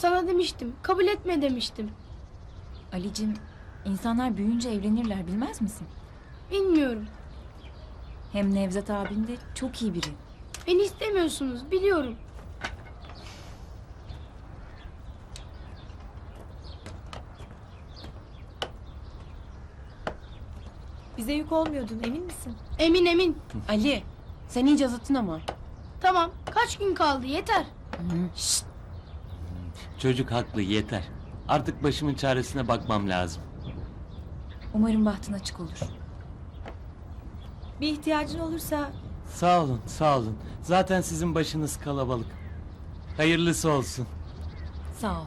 Sana demiştim. Kabul etme demiştim. Alicim, insanlar büyüyünce evlenirler bilmez misin? Bilmiyorum. Hem Nevzat abin de çok iyi biri. Beni istemiyorsunuz biliyorum. Bize yük olmuyordun emin misin? Emin emin. Ali sen iyice azıttın ama. Tamam. Kaç gün kaldı yeter. Çocuk haklı yeter. Artık başımın çaresine bakmam lazım. Umarım bahtın açık olur. Bir ihtiyacın olursa Sağ olun, sağ olun. Zaten sizin başınız kalabalık. Hayırlısı olsun. Sağ ol.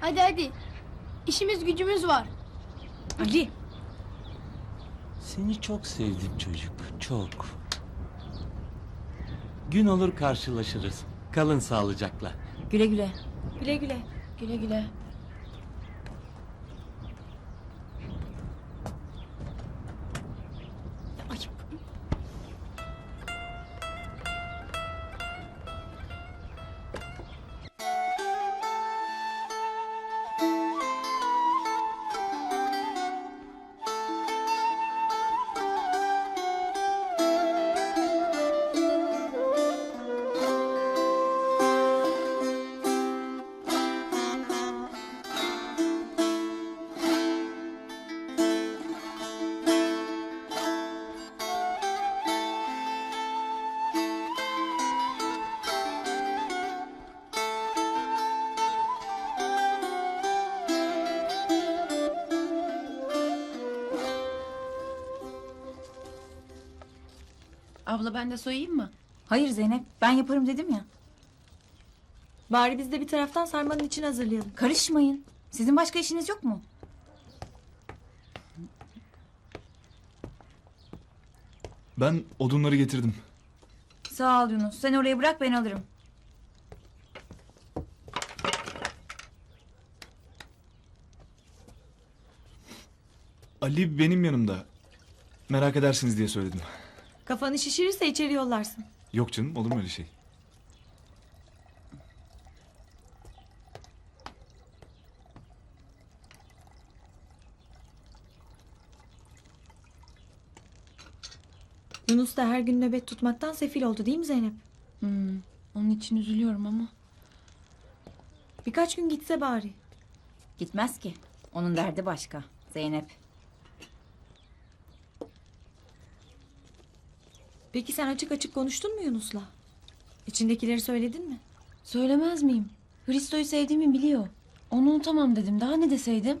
Hadi hadi. İşimiz gücümüz var. Ali Seni çok sevdim çocuk, çok. Gün olur karşılaşırız. Kalın sağlıcakla. Güle güle. güle güle. güle güle. Abla ben de soyayım mı? Hayır Zeynep, ben yaparım dedim ya. Bari biz de bir taraftan sarmanın için hazırlayalım. Karışmayın. Sizin başka işiniz yok mu? Ben odunları getirdim. Sağ ol Yunus. Sen oraya bırak ben alırım. Ali benim yanımda. Merak edersiniz diye söyledim. Kafanı şişirirse içeri yollarsın. Yok canım olur mu öyle şey? Yunus da her gün nöbet tutmaktan sefil oldu değil mi Zeynep? Hmm, onun için üzülüyorum ama. Birkaç gün gitse bari. Gitmez ki. Onun derdi başka. Zeynep. Peki sen açık açık konuştun mu Yunus'la? İçindekileri söyledin mi? Söylemez miyim? Hristo'yu sevdiğimi biliyor. Onu unutamam dedim. Daha ne deseydim?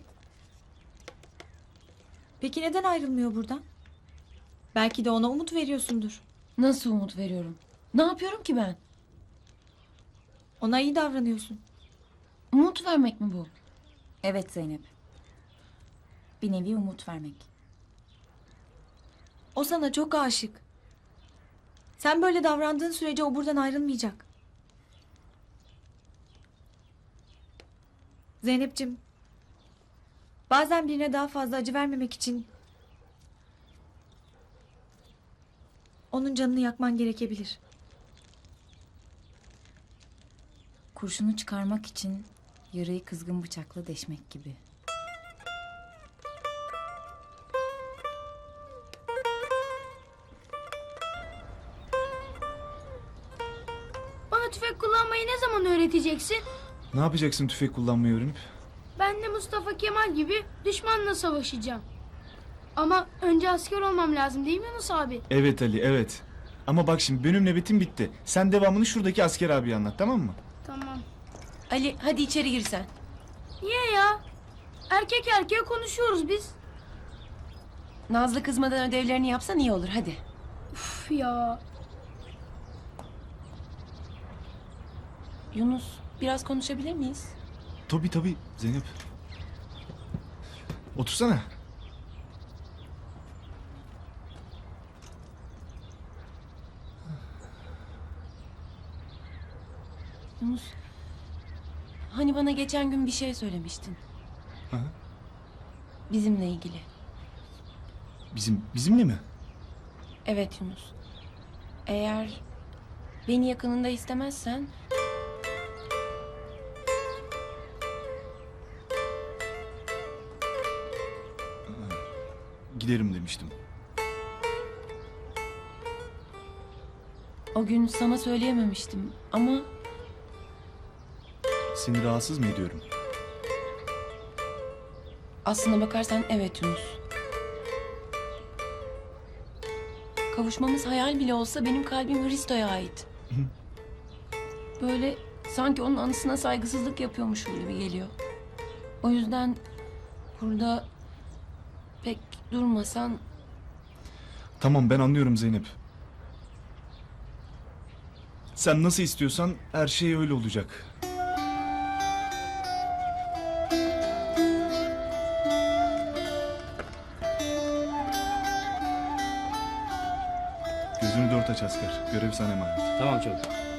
Peki neden ayrılmıyor buradan? Belki de ona umut veriyorsundur. Nasıl umut veriyorum? Ne yapıyorum ki ben? Ona iyi davranıyorsun. Umut vermek mi bu? Evet Zeynep. Bir nevi umut vermek. O sana çok aşık. Sen böyle davrandığın sürece o buradan ayrılmayacak. Zeynep'cim. Bazen birine daha fazla acı vermemek için onun canını yakman gerekebilir. Kurşunu çıkarmak için yarayı kızgın bıçakla deşmek gibi. Tüfek kullanmayı ne zaman öğreteceksin? Ne yapacaksın tüfek kullanmayı öğrenip? Ben de Mustafa Kemal gibi düşmanla savaşacağım. Ama önce asker olmam lazım değil mi Yunus abi? Evet Ali evet. Ama bak şimdi benim nöbetim bitti. Sen devamını şuradaki asker abiye anlat tamam mı? Tamam. Ali hadi içeri gir sen. Niye ya? Erkek erkeğe konuşuyoruz biz. Nazlı kızmadan ödevlerini yapsan iyi olur hadi. Üf ya. Yunus biraz konuşabilir miyiz? Tabii tabii Zeynep. Otursana. Yunus. Hani bana geçen gün bir şey söylemiştin. Hı. Bizimle ilgili. Bizim bizimle mi? Evet Yunus. Eğer beni yakınında istemezsen giderim demiştim. O gün sana söyleyememiştim ama Seni rahatsız mı ediyorum? aslına bakarsan evet Yunus. Kavuşmamız hayal bile olsa benim kalbim Hristo'ya ait. Böyle sanki onun anısına saygısızlık yapıyormuşum gibi geliyor. O yüzden burada pek durmasan Tamam ben anlıyorum Zeynep. Sen nasıl istiyorsan her şey öyle olacak. Gözünü dört aç asker. Görev sana emanet. Tamam çabuk.